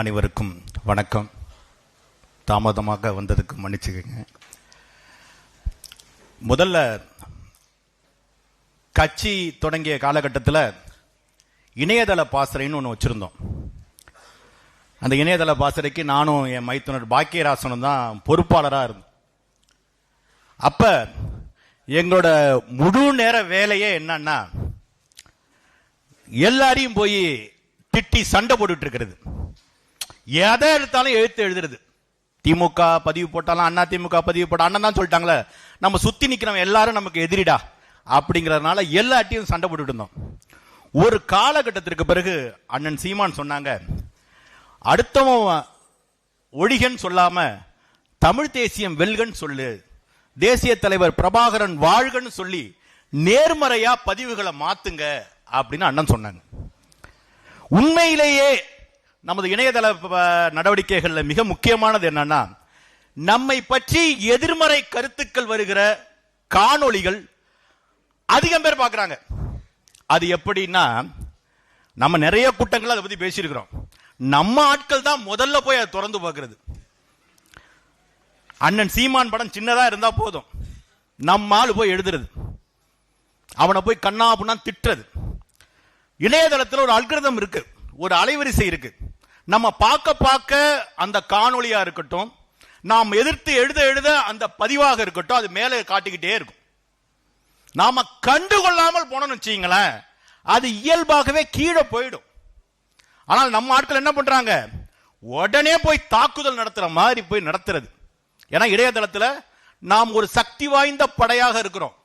அனைவருக்கும் வணக்கம். தாமதமாக வந்ததுக்கு மன்னிச்சுக்கங்க. முதல்ல கட்சி தொடங்கிய காலகட்டத்தில் இணையதள பாசறைன்னு ஒன்று வச்சுருந்தோம். அந்த இணையதள பாசறைக்கு நானும் என் மைத்துனர் பாக்கியராசனும் தான் பொறுப்பாளராக இருந்தோம். அப்ப எங்களோட முழு நேர வேலையே என்னன்னா எல்லாரையும் போய் திட்டி சண்டை போட்டுட்டு இருக்கிறது. எதை எடுத்தாலும் எழுத்து எழுதுறது. திமுக பதிவு போட்டாலும் அண்ணா திமுக பதிவு போட்டா அண்ணன் தான் சொல்லிட்டாங்களே. நம்ம சுத்தி நிக்கிறவங்க எல்லாரும் நமக்கு எதிரிடா. அப்படிங்கறதுனால எல்லாட்டையும் சண்டை போட்டுட்டு இருந்தோம். ஒரு காலகட்டத்திற்கு பிறகு அண்ணன் சீமான் சொன்னாங்க அடுத்தவன் ஒழிகன்னு சொல்லாம தமிழ் தேசியம் வெல்கன்னு சொல்லு. தேசிய தலைவர் பிரபாகரன் வாழ்கன்னு சொல்லி நேர்மறையா பதிவுகளை மாத்துங்க அப்படின்னு அண்ணன் சொன்னாங்க. உண்மையிலேயே நமது இணையதள ப- நடவடிக்கைகள்ல மிக முக்கியமானது என்னன்னா நம்மை பற்றி எதிர்மறை கருத்துக்கள் வருகிற காணொளிகள் அதிகம் பேர் பார்க்குறாங்க. அது எப்படின்னா நம்ம நிறைய கூட்டங்கள் அதை பற்றி பேசியிருக்கிறோம். நம்ம ஆட்கள் தான் முதல்ல போய் அதை திறந்து பார்க்கறது. அண்ணன் சீமான் படம் சின்னதாக இருந்தால் போதும். நம்ம போய் எழுதுறது. அவனை போய் கண்ணா புண்ணா திட்டுறது. இணையதளத்தில் ஒரு அல்கிருதம் இருக்கு. ஒரு அலைவரிசை இருக்கு. நம்ம பார்க்க பார்க்க அந்த காணொளியா இருக்கட்டும் நாம் எதிர்த்து எழுத எழுத அந்த பதிவாக இருக்கட்டும் அது மேலே காட்டிக்கிட்டே இருக்கும். நாம கண்டுகொள்ளாமல் போனோம்னு வச்சீங்களேன் அது இயல்பாகவே கீழே போயிடும். ஆனால் நம்ம ஆட்கள் என்ன பண்றாங்க? உடனே போய் தாக்குதல் நடத்துற மாதிரி போய் நடத்துறது. ஏன்னா இடையதளத்தில் நாம் ஒரு சக்தி வாய்ந்த படையாக இருக்கிறோம்.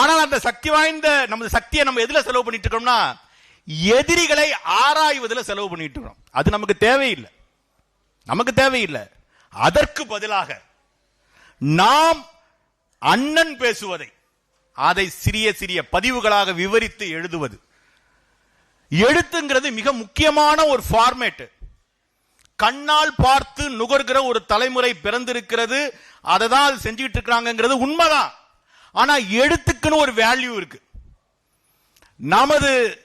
ஆனால் அந்த சக்தி வாய்ந்த நமது சக்தியை நம்ம எதுல செலவு பண்ணிட்டு இருக்கோம்னா எதிரிகளை ஆராய்வதில் செலவு பண்ணிட்டு இருக்கோம் அது நமக்கு தேவையில்லை. நமக்கு தேவையில்லை. அதற்கு பதிலாக நாம் அண்ணன் பேசுவதை அதை சிறிய சிறிய பதிவுகளாக விவரித்து எழுதுவது. எழுத்துங்கிறது மிக முக்கியமான ஒரு ஃபார்மேட் கண்ணால் பார்த்து நுகர்கிற ஒரு தலைமுறை பிறந்திருக்கிறது அதை தான் அது செஞ்சுட்டு இருக்கிறாங்கிறது உண்மைதான். ஆனா எழுத்துக்குன்னு ஒரு வேல்யூ இருக்கு. நமது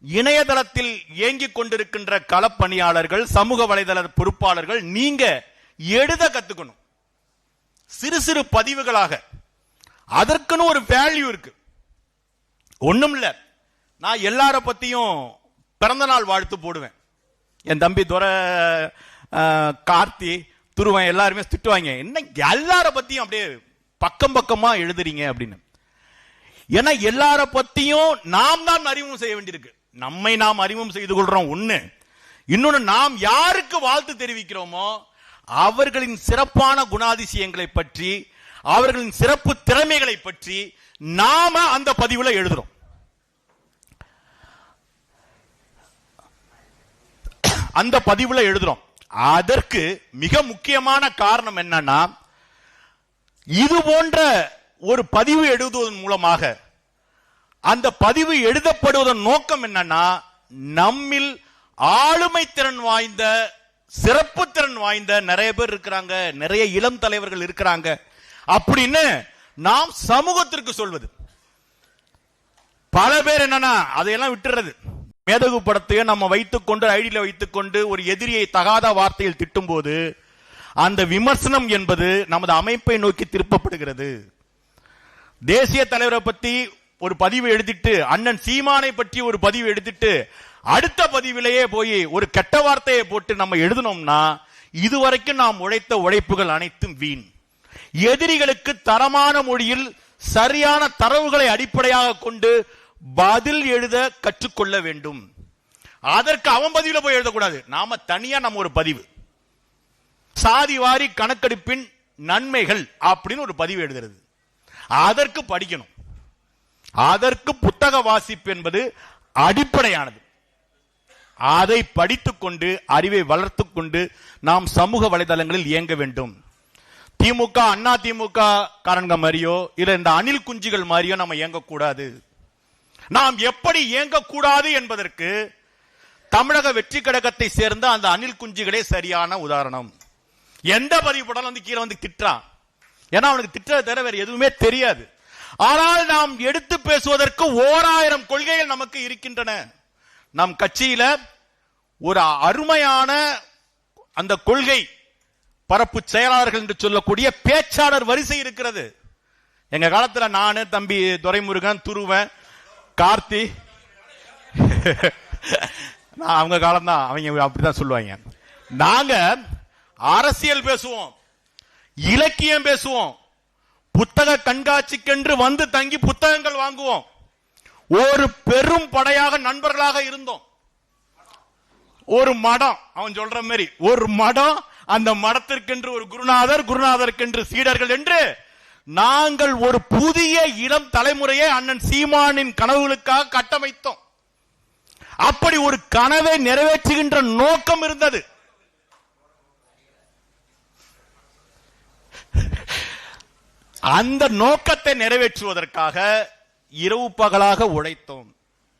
இணையதளத்தில் இயங்கிக் கொண்டிருக்கின்ற களப்பணியாளர்கள் சமூக வலைதள பொறுப்பாளர்கள் நீங்க எழுத கத்துக்கணும். சிறு சிறு பதிவுகளாக. அதற்குன்னு ஒரு வேல்யூ இருக்கு. ஒண்ணும் இல்ல. நான் எல்லார பத்தியும் பிறந்த நாள் வாழ்த்து போடுவேன். என் தம்பி துரை கார்த்தி துருவன் எல்லாருமே திட்டுவாங்க. என்ன எல்லார பத்தியும் அப்படியே பக்கம் பக்கமா எழுதுறீங்க அப்படின்னு. ஏன்னா எல்லார பத்தியும் நாம் தான் அறிமுகம் செய்ய வேண்டியிருக்கு. நம்மை நாம் அறிமுகம் செய்து கொள்றோம். ஒண்ணு இன்னொன்னு நாம் யாருக்கு வாழ்த்து தெரிவிக்கிறோமோ அவர்களின் சிறப்பான குணாதிசயங்களை பற்றி அவர்களின் சிறப்பு திறமைகளை பற்றி நாம அந்த பதிவுல எழுதுறோம். அந்த பதிவுல எழுதுறோம். அதற்கு மிக முக்கியமான காரணம் என்னன்னா இது போன்ற ஒரு பதிவு எழுதுவதன் மூலமாக அந்த பதிவு எழுதப்படுவதன் நோக்கம் என்னன்னா நம்மில் ஆளுமை திறன் வாய்ந்த சிறப்பு திறன் வாய்ந்த நிறைய பேர் இருக்கிறாங்க நிறைய இளம் தலைவர்கள் இருக்கிறாங்க. அப்படின்னு நாம் சமூகத்திற்கு சொல்வது. பல பேர் என்னன்னா அதையெல்லாம் விட்டுறது. மேதகு படத்தையும் நம்ம வைத்துக்கொண்டு ஐடியில வைத்துக்கொண்டு ஒரு எதிரியை தகாத வார்த்தையில் திட்டும்போது அந்த விமர்சனம் என்பது நமது அமைப்பை நோக்கி திருப்பப்படுகிறது. தேசிய தலைவரை பத்தி ஒரு பதிவு எழுதிட்டு அண்ணன் சீமானை பற்றி ஒரு பதிவு எடுத்துட்டு அடுத்த பதிவிலேயே போய் ஒரு கெட்ட வார்த்தையை போட்டு நம்ம எழுதினோம்னா இதுவரைக்கும் நாம் உழைத்த உழைப்புகள் அனைத்தும் வீண். எதிரிகளுக்கு தரமான மொழியில் சரியான தரவுகளை அடிப்படையாக கொண்டு பதில் எழுத கற்றுக்கொள்ள வேண்டும். அதற்கு அவன் பதிவுல போய் எழுதக்கூடாது. நாம தனியா நம்ம ஒரு பதிவு. சாதி வாரி கணக்கெடுப்பின் நன்மைகள் அப்படின்னு ஒரு பதிவு எழுதுறது. அதற்கு படிக்கணும். அதற்கு புத்தக வாசிப்பு என்பது அடிப்படையானது. அதை படித்துக்கொண்டு அறிவை வளர்த்துக்கொண்டு நாம் சமூக வலைதளங்களில் இயங்க வேண்டும். திமுக அண்ணா திமுக காரணங்க மாதிரியோ இல்ல இந்த அணில் குஞ்சுகள் மாதிரியோ நம்ம இயங்கக்கூடாது. நாம் எப்படி இயங்கக்கூடாது என்பதற்கு தமிழக வெற்றி கழகத்தை சேர்ந்த அந்த அணில் குஞ்சுகளே சரியான உதாரணம். எந்த பதிவு போட்டாலும் வந்து கீழே வந்து திட்டுறான். ஏன்னா அவனுக்கு திட்டுறதை தவிர வேற எதுவுமே தெரியாது. ஆனால் நாம் எடுத்து பேசுவதற்கு ஓராயிரம் கொள்கைகள் நமக்கு இருக்கின்றன. நம் கட்சியில ஒரு அருமையான அந்த கொள்கை பரப்பு செயலாளர்கள் என்று சொல்லக்கூடிய பேச்சாளர் வரிசை இருக்கிறது. எங்க காலத்துல நானு தம்பி துரைமுருகன் துருவன் கார்த்தி. நான் அவங்க காலம்தான் அவங்க அப்படிதான் சொல்லுவாங்க. நாங்க அரசியல் பேசுவோம் இலக்கியம் பேசுவோம் புத்தக கண்காட்சிக்கென்று வந்து தங்கி புத்தகங்கள் வாங்குவோம். ஒரு பெரும் படையாக நண்பர்களாக இருந்தோம். ஒரு மடம் அவன் சொல்ற மாதிரி ஒரு மடம் அந்த மடத்திற்கென்று ஒரு குருநாதர் குருநாதருக்கென்று சீடர்கள் என்று நாங்கள் ஒரு புதிய இளம் தலைமுறையை அண்ணன் சீமானின் கனவுகளுக்காக கட்டமைத்தோம். அப்படி ஒரு கனவை நிறைவேற்றுகின்ற நோக்கம் இருந்தது. அந்த நோக்கத்தை நிறைவேற்றுவதற்காக இரவு பகலாக உழைத்தோம்.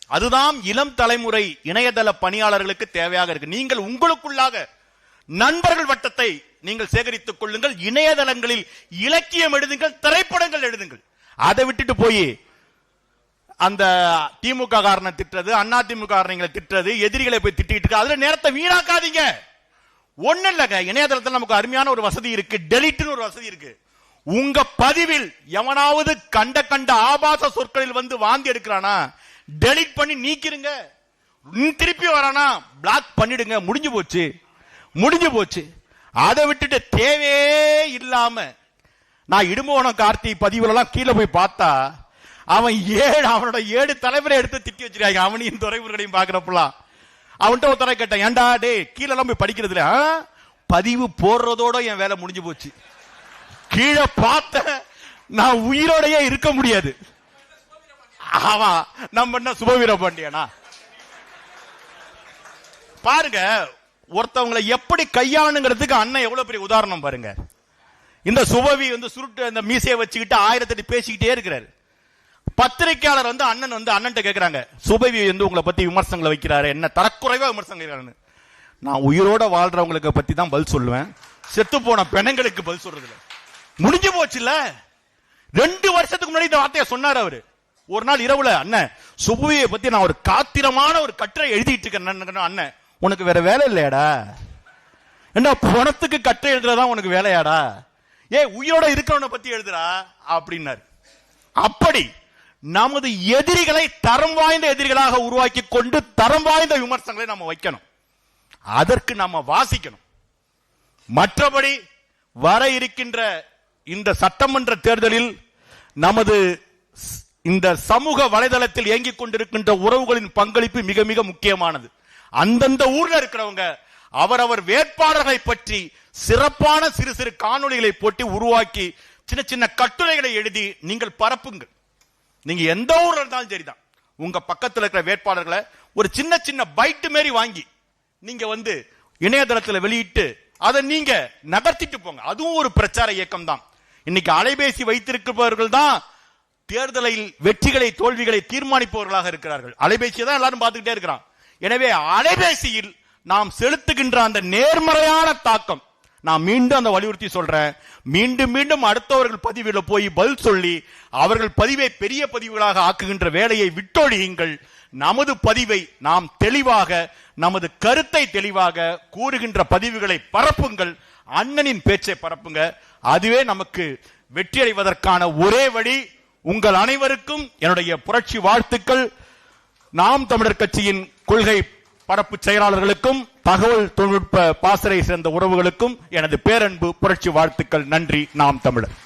அதுதான் இளம் தலைமுறை இணையதள பணியாளர்களுக்கு தேவையாக இருக்கு. நீங்கள் உங்களுக்குள்ளாக நண்பர்கள் வட்டத்தை நீங்கள் சேகரித்துக் கொள்ளுங்கள் இணையதளங்களில் இலக்கியம் எழுதுங்கள் திரைப்படங்கள் எழுதுங்கள். அதை விட்டுட்டு போய் அந்த திமுக காரனை திட்டுறது அண்ணா திமுக காரணங்களை திட்டுறது எதிரிகளை போய் திட்டிட்டு அதுல நேரத்தை வீணாக்காதீங்க. ஒண்ணு இல்லைங்க. இணையதளத்தில் நமக்கு அருமையான ஒரு வசதி இருக்கு. டெலிட்னு ஒரு வசதி இருக்கு. உங்க பதிவில் எவனாவது கண்ட கண்ட ஆபாச சொற்களில் வந்து வாந்தி எடுக்கிறானா? டெலிட் பண்ணி நீக்கிருங்க. திருப்பி வரானா? பிளாக் பண்ணிடுங்க. முடிஞ்சு போச்சு. முடிஞ்சு போச்சு. அதை விட்டுட்டு தேவையே இல்லாம நான் இடும்போனம் கார்த்தி பதிவுல கீழே போய் பார்த்தா அவன் ஏழு அவனோட ஏழு தலைவரை எடுத்து திட்டி வச்சிருக்காங்க. அவனையும் துறைமுறையும் பாக்குறப்பலாம் அவன்கிட்ட ஒரு தடவை கேட்டேன் ஏன்டா டே கீழே எல்லாம் போய் படிக்கிறதுல பதிவு போடுறதோட என் வேலை முடிஞ்சு போச்சு. கீழே பார்த்த நான் உயிரோடையே இருக்க முடியாது. ஆமா நம்ம என்ன சுபவீர பாண்டியனா? பாருங்க ஒருத்தவங்களை எப்படி கையாளுங்கிறதுக்கு அண்ணன் எவ்வளவு பெரிய உதாரணம் பாருங்க. இந்த சுபவி வந்து சுருட்டு அந்த மீசையை வச்சுக்கிட்டு ஆயிரத்தெட்டு பேசிக்கிட்டே இருக்கிறாரு. பத்திரிக்கையாளர் வந்து அண்ணன் வந்து அண்ணன் கேட்கிறாங்க சுபவி வந்து உங்களை பத்தி விமர்சனங்களை வைக்கிறாரு. என்ன தரக்குறைவா விமர்சனம் நான் உயிரோட வாழ்றவங்களுக்கு பத்தி தான் பதில் சொல்லுவேன். செத்து போன பெணங்களுக்கு பதில் சொல்றது இல்லை முடிஞ்சு போச்சுல்ல? ரெண்டு வருஷத்துக்கு முன்னாடி இந்த வார்த்தையை சொன்னார் அவரு. ஒரு நாள் இரவுல அண்ணன் சுபுவியை பத்தி நான் ஒரு காத்திரமான ஒரு கட்டுரை எழுதிட்டு இருக்கேன். அண்ணன், அண்ணன் உனக்கு வேற வேலை இல்லையாடா? என்ன பணத்துக்கு கட்டுரை எழுதுறதா உனக்கு வேலையாடா? ஏ உயிரோட இருக்கிறவனை பத்தி எழுதுறா? அப்படின்னாரு. அப்படி நமது எதிரிகளை தரம் வாய்ந்த எதிரிகளாக உருவாக்கி கொண்டு தரம் வாய்ந்த விமர்சனங்களை நம்ம வைக்கணும். அதற்கு நம்ம வாசிக்கணும். மற்றபடி வர இருக்கின்ற இந்த சட்டமன்ற தேர்தலில் நமது இந்த சமூக வலைதளத்தில் இயங்கிக் கொண்டிருக்கின்ற உறவுகளின் பங்களிப்பு மிக மிக முக்கியமானது. அந்தந்த ஊர்ல இருக்கிறவங்க அவரவர் வேட்பாளர்களை பற்றி சிறப்பான சிறு சிறு காணொளிகளை போட்டு உருவாக்கி சின்ன சின்ன கட்டுரைகளை எழுதி நீங்கள் பரப்புங்கள். நீங்க எந்த ஊர்ல இருந்தாலும் சரிதான். உங்க பக்கத்தில் இருக்கிற வேட்பாளர்களை ஒரு சின்ன சின்ன பைட்டு மாரி வாங்கி நீங்க வந்து இணையதளத்தில் வெளியிட்டு அதை நீங்க நகர்த்திட்டு போங்க. அதுவும் ஒரு பிரச்சார இயக்கம் தான் இன்னைக்கு அலைபேசி வைத்திருப்பவர்கள் தான் தேர்தலில் வெற்றிகளை தோல்விகளை தீர்மானிப்பவர்களாக இருக்கிறார்கள். அலைபேசியை தான் எல்லாரும் பார்த்துக்கிட்டே இருக்கிறான். எனவே அலைபேசியில் நாம் செலுத்துகின்ற அந்த நேர்மறையான தாக்கம் நான் மீண்டும் அந்த வலியுறுத்தி சொல்றேன். மீண்டும் மீண்டும் அடுத்தவர்கள் பதிவில் போய் பதில் சொல்லி அவர்கள் பதிவை பெரிய பதிவுகளாக ஆக்குகின்ற வேலையை விட்டொழியுங்கள். நமது பதிவை நாம் தெளிவாக நமது கருத்தை தெளிவாக கூறுகின்ற பதிவுகளை பரப்புங்கள். அண்ணனின் பேச்சை பரப்புங்க. அதுவே நமக்கு வெற்றி அடைவதற்கான ஒரே வழி உங்கள் அனைவருக்கும் என்னுடைய புரட்சி வாழ்த்துக்கள். நாம் தமிழர் கட்சியின் கொள்கை பரப்பு செயலாளர்களுக்கும் தகவல் தொழில்நுட்ப பாசறை சேர்ந்த உறவுகளுக்கும் எனது பேரன்பு புரட்சி வாழ்த்துக்கள். நன்றி நாம் தமிழர்.